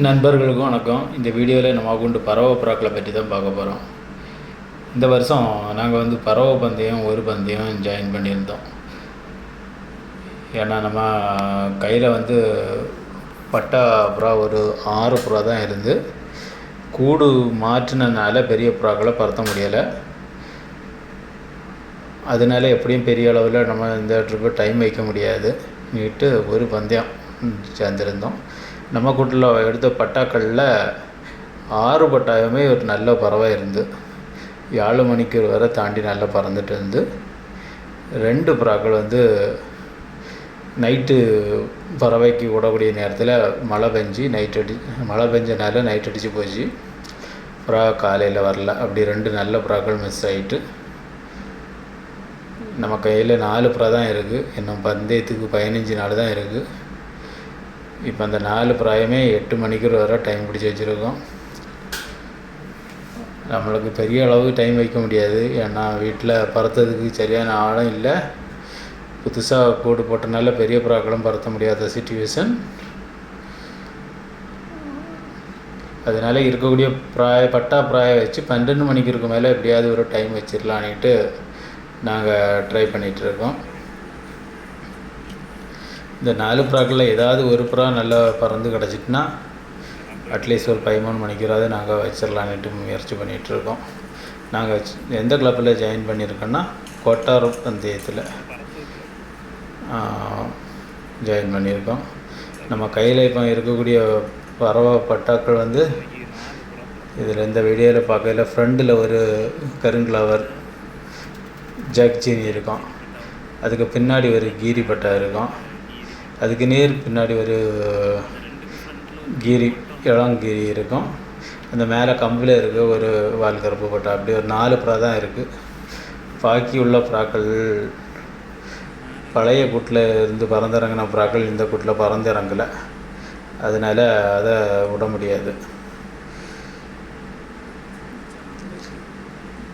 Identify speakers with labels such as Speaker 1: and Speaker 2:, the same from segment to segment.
Speaker 1: நண்பர்களுக்கும் வணக்கம். இந்த வீடியோவில் நம்ம கொண்டு பறவை புறாக்களை பற்றி தான் பார்க்க போகிறோம் இந்த வருஷம் நாங்கள் வந்து பறவை பந்தயம் ஒரு பந்தயம் ஜாயின் பண்ணியிருந்தோம். ஏன்னா நம்ம கையில் வந்து பட்டா புறா ஒரு ஆறு புறா தான் இருந்து கூடு மாற்றினனால பெரிய புறாக்களை பறத்த முடியலை. அதனால எப்படியும் பெரிய அளவில் நம்ம இந்த ட்ரிப்பு டைம் வைக்க முடியாது. நீட்டு ஒரு பந்தயம் சேர்ந்துருந்தோம். நம்ம கூட்டில் எடுத்த பட்டாக்களில் ஆறு பட்டாயமே ஒரு நல்ல பறவை இருந்து ஏழு மணிக்கு வரை தாண்டி நல்லா பறந்துட்டு இருந்து ரெண்டு புறாக்கள் வந்து நைட்டு பறவைக்கு விடக்கூடிய நேரத்தில் மழை பெஞ்சு நைட் அடி மழை பெஞ்சனால நைட் அடித்து போச்சு. புறா காலையில் வரல. அப்படி ரெண்டு நல்ல புறாக்கள் மிஸ் ஆகிட்டு நம்ம கையில் நாலு புறா தான் இருக்குது இன்னும் பந்தயத்துக்கு பதினஞ்சு நாள் தான் இருக்குது இப்போ அந்த நாலு பிராயமே எட்டு மணிக்கு வர டைம் பிடிச்சி வச்சுருக்கோம். நம்மளுக்கு பெரிய அளவு டைம் வைக்க முடியாது. ஏன்னா வீட்டில் பறத்ததுக்கு சரியான ஆழம் இல்லை. புதுசாக கூடு போட்டனால பெரிய புறாக்களும் பறத்த முடியாத சுச்சுவேஷன் அதனால் இருக்கக்கூடிய பிராய பட்டா பிராய வச்சு பன்னெண்டு மணிக்கு இருக்க மேலே எப்படியாவது ஒரு டைம் வச்சிடலான்ட்டு நாங்கள் ட்ரை பண்ணிகிட்ருக்கோம் இந்த நாலு புறாக்களில் ஏதாவது ஒரு புறா நல்லா பறந்து கிடச்சிட்டுனா அட்லீஸ்ட் ஒரு பதிமூணு மணிக்கிறாவது நாங்கள் வச்சிடலான்ட்டு முயற்சி பண்ணிகிட்ருக்கோம். நாங்கள் எந்த கிளப்பில் ஜாயின் பண்ணியிருக்கோன்னா கோட்டார் பந்தயத்தில் ஜாயின் பண்ணியிருக்கோம். நம்ம கையில் இப்போ இருக்கக்கூடிய பறவை பட்டாக்கள் வந்து இதில் இந்த வீடியோவில் பார்க்கல ஃப்ரண்டில் ஒரு கருங்கிளவர் ஜக்ஜீனி இருக்கும். அதுக்கு பின்னாடி ஒரு கீரி பட்டா இருக்கும். அதுக்கு நேர் பின்னாடி ஒரு கீரி இளங்கீரி இருக்கும். அந்த மேலே கம்பில் இருக்க ஒரு வால் கருப்பு பட்டா. அப்படி ஒரு நாலு புறா தான் இருக்குது பாக்கி உள்ள புறாக்கள் பழைய கூட்டில் இருந்து பறந்திறங்கின புறாக்கள் இந்த கூட்டில் பறந்திறங்கலை. அதனால் அதை விட முடியாது.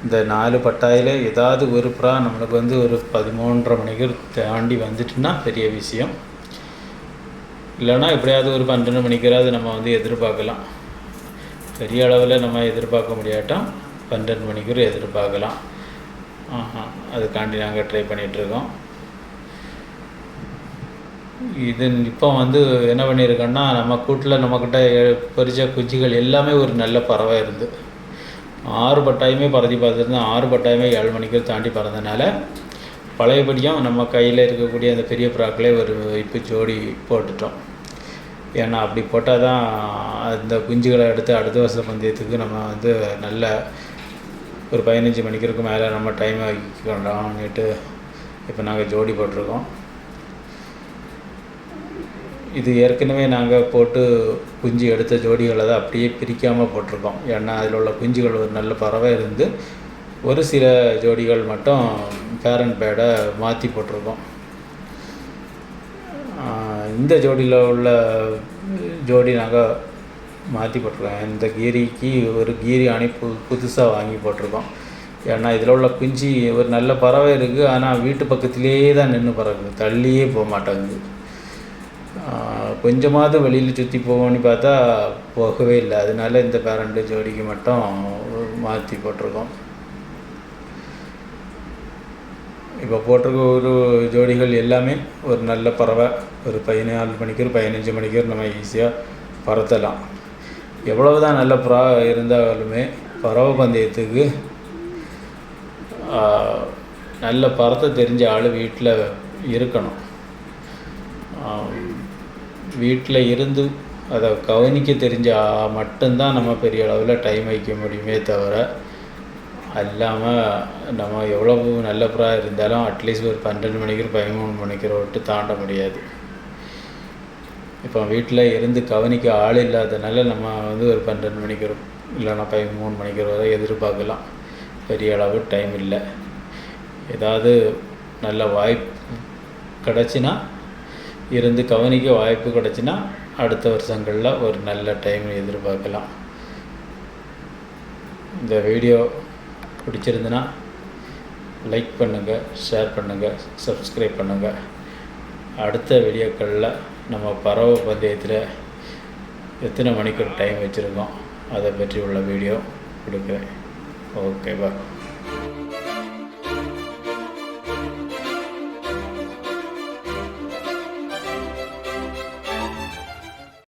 Speaker 1: இந்த நாலு பட்டாயில் ஏதாவது ஒரு புறா நம்மளுக்கு வந்து ஒரு பதிமூன்றரை மணிக்கு தாண்டி வந்துட்டுன்னா பெரிய விஷயம். இல்லைன்னா எப்படியாவது ஒரு பன்னெண்டு மணிக்கிறாவது நம்ம வந்து எதிர்பார்க்கலாம். பெரிய அளவில் நம்ம எதிர்பார்க்க முடியாட்டும் பன்னெண்டு மணிக்கூர் எதிர்பார்க்கலாம். அதுக்காண்டி நாங்கள் ட்ரை பண்ணிகிட்ருக்கோம் இது இப்போ வந்து என்ன பண்ணியிருக்கோன்னா நம்ம கூட்டில் நம்மக்கிட்ட பறித்த குஞ்சுகள் எல்லாமே ஒரு நல்ல பறவை இருந்து. ஆறு பட்டாயமே பறதி பார்த்துருந்தோம் ஆறு பட்டாயமே ஏழு மணிக்கு தாண்டி பறந்தனால பழையபடியும் நம்ம கையில் இருக்கக்கூடிய அந்த பெரிய புறாக்களே ஒரு இப்போ ஜோடி போட்டுட்டோம். ஏன்னா அப்படி போட்டால் தான் அந்த குஞ்சுகளை எடுத்து அடுத்த வருஷ பந்தயத்துக்கு நம்ம வந்து நல்ல ஒரு பதினஞ்சு மணிக்கு மேலே நம்ம டைம் ஆக்கிக்கொண்டோம்னுட்டு இப்போ நாங்கள் ஜோடி போட்டிருக்கோம். இது ஏற்கனவே நாங்கள் போட்டு குஞ்சு எடுத்த ஜோடிகளை தான் அப்படியே பிரிக்காமல் போட்டிருக்கோம். ஏன்னா அதில் உள்ள குஞ்சுகள் ஒரு நல்ல பறவை இருந்து ஒரு சில ஜோடிகள் மட்டும் பேரண்ட் பேடை மாற்றி போட்டிருக்கோம். இந்த ஜோடியில் உள்ள ஜோடி நாங்கள் மாற்றி போட்டிருக்கோம். இந்த கீரிக்கு ஒரு கீரி அணி பு புதுசாக வாங்கி போட்டிருக்கோம். ஏன்னா இதில் உள்ள குஞ்சு ஒரு நல்ல பறவை இருக்குது ஆனால் வீட்டு பக்கத்துலேயே தான் நின்று பறக்குது. தள்ளியே போக மாட்டேங்குது. கொஞ்சமாவது வெளியில் சுற்றி போவோம்னு பார்த்தா போகவே இல்லை. அதனால இந்த பேரண்ட்டு ஜோடிக்கு மட்டும் மாற்றி போட்டிருக்கோம். இப்போ போட்டிருக்க ஒரு ஜோடிகள் எல்லாமே ஒரு நல்ல பறவை ஒரு பதினாலு மணிக்கு ஒரு பதினஞ்சு மணிக்கு நம்ம ஈஸியாக பறத்தலாம். எவ்வளவு தான் நல்ல புறா இருந்தாலுமே பறவை பந்தயத்துக்கு நல்ல பறத்தை தெரிஞ்ச ஆள் வீட்டில் இருக்கணும். வீட்டில் இருந்து அதை கவனிக்க தெரிஞ்ச மட்டும்தான் நம்ம பெரிய அளவில் டைம் வைக்க முடியுமே தவிர அல்லாமல் நம்ம எவ்வளவு நல்ல புறா இருந்தாலும் அட்லீஸ்ட் ஒரு பன்னெண்டு மணிக்கு பதிமூணு மணிக்கு விட்டு தாண்ட முடியாது. இப்போ வீட்டில் இருந்து கவனிக்க ஆள் இல்லாதனால நம்ம வந்து ஒரு பன்னெண்டு மணிக்கு இல்லைன்னா பதிமூணு மணிக்கு வரை எதிர்பார்க்கலாம். பெரிய அளவு டைம் இல்லை. ஏதாவது நல்ல வாய்ப்பு கிடச்சின்னா இருந்து கவனிக்க வாய்ப்பு கிடச்சின்னா அடுத்த வருஷங்களில் ஒரு நல்ல டைம் எதிர்பார்க்கலாம். இந்த வீடியோ பிடிச்சிருந்துன்னா லைக் பண்ணுங்கள் ஷேர் பண்ணுங்கள் சப்ஸ்கிரைப் பண்ணுங்கள் அடுத்த வீடியோக்களில் நம்ம பறவை பந்தயத்தில் எத்தனை மணிக்கு டைம் வச்சுருக்கோம் அதை பற்றி உள்ள வீடியோ கொடுக்குறேன். ஓகே பா